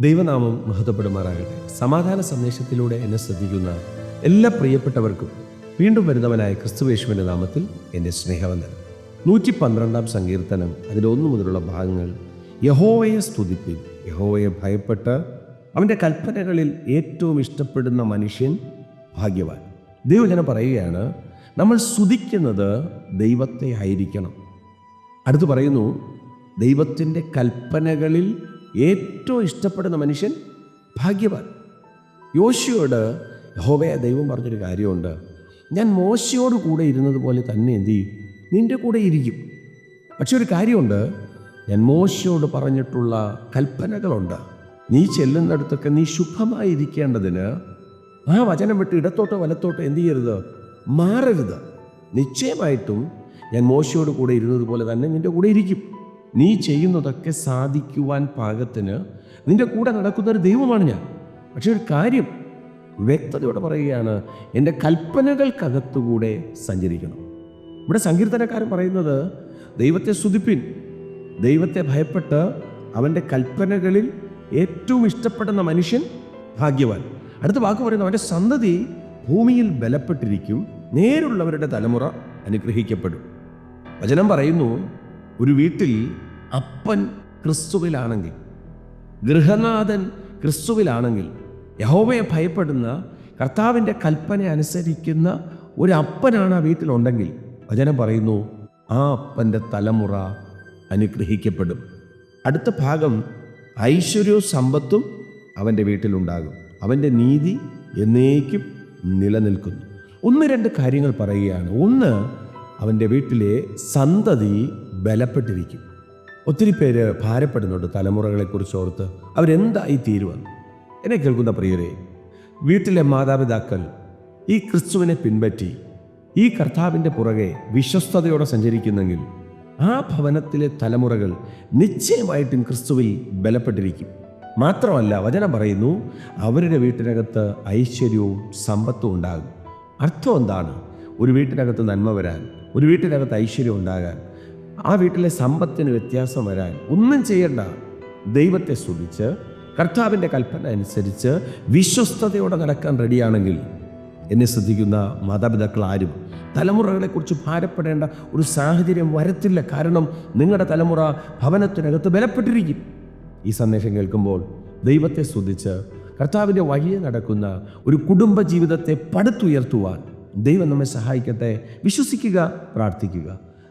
ദൈവനാമം മഹത്വപ്പെടുമാറാകട്ടെ. സമാധാന സന്ദേശത്തിലൂടെ എന്നെ ശ്രദ്ധിക്കുന്ന എല്ലാ പ്രിയപ്പെട്ടവർക്കും വീണ്ടും വരുന്നവനായ ക്രിസ്തുവേശുവിന്റെ നാമത്തിൽ എന്റെ സ്നേഹവന്ദനം. നൂറ്റി പന്ത്രണ്ടാം സങ്കീർത്തനം അതിന്റെ ഒന്നു മുതലുള്ള ഭാഗങ്ങൾ യഹോവയെ സ്തുതിപ്പിൽ യഹോവയെ ഭയപ്പെട്ട് അവന്റെ കൽപ്പനകളിൽ ഏറ്റവും ഇഷ്ടപ്പെടുന്ന മനുഷ്യൻ ഭാഗ്യവാൻ. ദൈവജനം പറയുകയാണ് നമ്മൾ സ്തുതിക്കുന്നത് ദൈവത്തെ ആയിരിക്കണം. അടുത്ത് പറയുന്നു ദൈവത്തിന്റെ കൽപ്പനകളിൽ ഏറ്റവും ഇഷ്ടപ്പെടുന്ന മനുഷ്യൻ ഭാഗ്യവാൻ. യോശിയോട് യഹോവയ ദൈവം പറഞ്ഞൊരു കാര്യമുണ്ട്. ഞാൻ മോശയോട് കൂടെ ഇരുന്നത് പോലെ തന്നെ എന്തു ചെയ്യും? നിന്റെ കൂടെ ഇരിക്കും. പക്ഷെ ഒരു കാര്യമുണ്ട്. ഞാൻ മോശയോട് പറഞ്ഞിട്ടുള്ള കൽപ്പനകളുണ്ട്. നീ ചെല്ലുന്നിടത്തൊക്കെ നീ ശുഭമായിരിക്കേണ്ടതിന് ആ വചനം വിട്ട് ഇടത്തോട്ടോ വലത്തോട്ടോ എന്തു ചെയ്യരുത്? മാറരുത്. നിശ്ചയമായിട്ടും ഞാൻ മോശയോട് കൂടെ ഇരുന്നത് പോലെ തന്നെ നിന്റെ കൂടെ ഇരിക്കും. നീ ചെയ്യുന്നതൊക്കെ സാധിക്കുവാൻ പാകത്തിന് നിന്റെ കൂടെ നടക്കുന്ന ഒരു ദൈവമാണ് ഞാൻ. പക്ഷേ ഒരു കാര്യം വ്യക്തതയോടെ പറയുകയാണ് എന്റെ കൽപ്പനകൾക്കകത്തുകൂടെ സഞ്ചരിക്കണം. ഇവിടെ സങ്കീർത്തനക്കാരൻ പറയുന്നത് ദൈവത്തെ സ്തുതിപ്പിൻ. ദൈവത്തെ ഭയപ്പെട്ട് അവന്റെ കൽപ്പനകളിൽ ഏറ്റവും ഇഷ്ടപ്പെടുന്ന മനുഷ്യൻ ഭാഗ്യവാൻ. അടുത്ത വാക്ക് പറയുന്നത് അവന്റെ സന്തതി ഭൂമിയിൽ ബലപ്പെട്ടിരിക്കും നേരുള്ളവരുടെ തലമുറ അനുഗ്രഹിക്കപ്പെടും. വചനം പറയുന്നു ഒരു വീട്ടിൽ അപ്പൻ ക്രിസ്തുവിലാണെങ്കിൽ ഗൃഹനാഥൻ ക്രിസ്തുവിലാണെങ്കിൽ യഹോവയെ ഭയപ്പെടുന്ന കർത്താവിന്റെ കൽപ്പന അനുസരിക്കുന്ന ഒരു അപ്പനാണ് ആ വീട്ടിലുണ്ടെങ്കിൽ വചനം പറയുന്നു ആ അപ്പന്റെ തലമുറ അനുഗ്രഹിക്കപ്പെടും. അടുത്ത ഭാഗം ഐശ്വര്യവും സമ്പത്തും അവന്റെ വീട്ടിലുണ്ടാകും. അവന്റെ നീതി എന്നേക്കും നിലനിൽക്കുന്നു. ഒന്ന് രണ്ട് കാര്യങ്ങൾ പറയുകയാണ്. ഒന്ന് അവന്റെ വീട്ടിലെ സന്തതി ബലപ്പെട്ടിരിക്കും. ഒത്തിരി പേര് ഭാരപ്പെടുന്നുണ്ട് തലമുറകളെക്കുറിച്ച് ഓർത്ത് അവരെന്തായി തീരുവെന്ന് എന്നെ കേൾക്കുന്ന പ്രിയരെ വീട്ടിലെ മാതാപിതാക്കൾ ഈ ക്രിസ്തുവിനെ പിൻപറ്റി ഈ കർത്താവിന്റെ പുറകെ വിശ്വസ്തയോടെ സഞ്ചരിക്കുന്നെങ്കിൽ ആ ഭവനത്തിലെ തലമുറകൾ നിശ്ചയമായിട്ടും ക്രിസ്തുവിൽ ബലപ്പെട്ടിരിക്കും. മാത്രമല്ല വചനം പറയുന്നു അവരുടെ വീട്ടിനകത്ത് ഐശ്വര്യവും സമ്പത്തും ഉണ്ടാകും. അർത്ഥം എന്താണ്? ഒരു വീട്ടിനകത്ത് നന്മ വരാൻ ഒരു വീട്ടിനകത്ത് ഐശ്വര്യം ഉണ്ടാകാൻ. ആ വീട്ടിലെ സമ്പത്തിന് വ്യത്യാസം വരാൻ ഒന്നും ചെയ്യണ്ട. ദൈവത്തെ സ്തുതിച്ച് കർത്താവിന്റെ കൽപ്പന അനുസരിച്ച് വിശ്വസ്തയോടെ നടക്കാൻ റെഡിയാണെങ്കിൽ എന്നെ ശ്രദ്ധിക്കുന്ന മാതാപിതാക്കൾ ആരും തലമുറകളെക്കുറിച്ച് ഭാരപ്പെടേണ്ട ഒരു സാഹചര്യം വരത്തില്ല. കാരണം നിങ്ങളുടെ തലമുറ ഭവനത്തിനകത്ത് ബലപ്പെട്ടിരിക്കും. ഈ സന്ദേശം കേൾക്കുമ്പോൾ ദൈവത്തെ സ്തുതിച്ച് കർത്താവിന്റെ വഴിയെ നടക്കുന്ന ഒരു കുടുംബ ജീവിതത്തെ പടുത്തുയർത്തുവാൻ ദൈവം നമ്മെ സഹായിക്കട്ടെ. വിശ്വസിക്കുക പ്രാർത്ഥിക്കുക.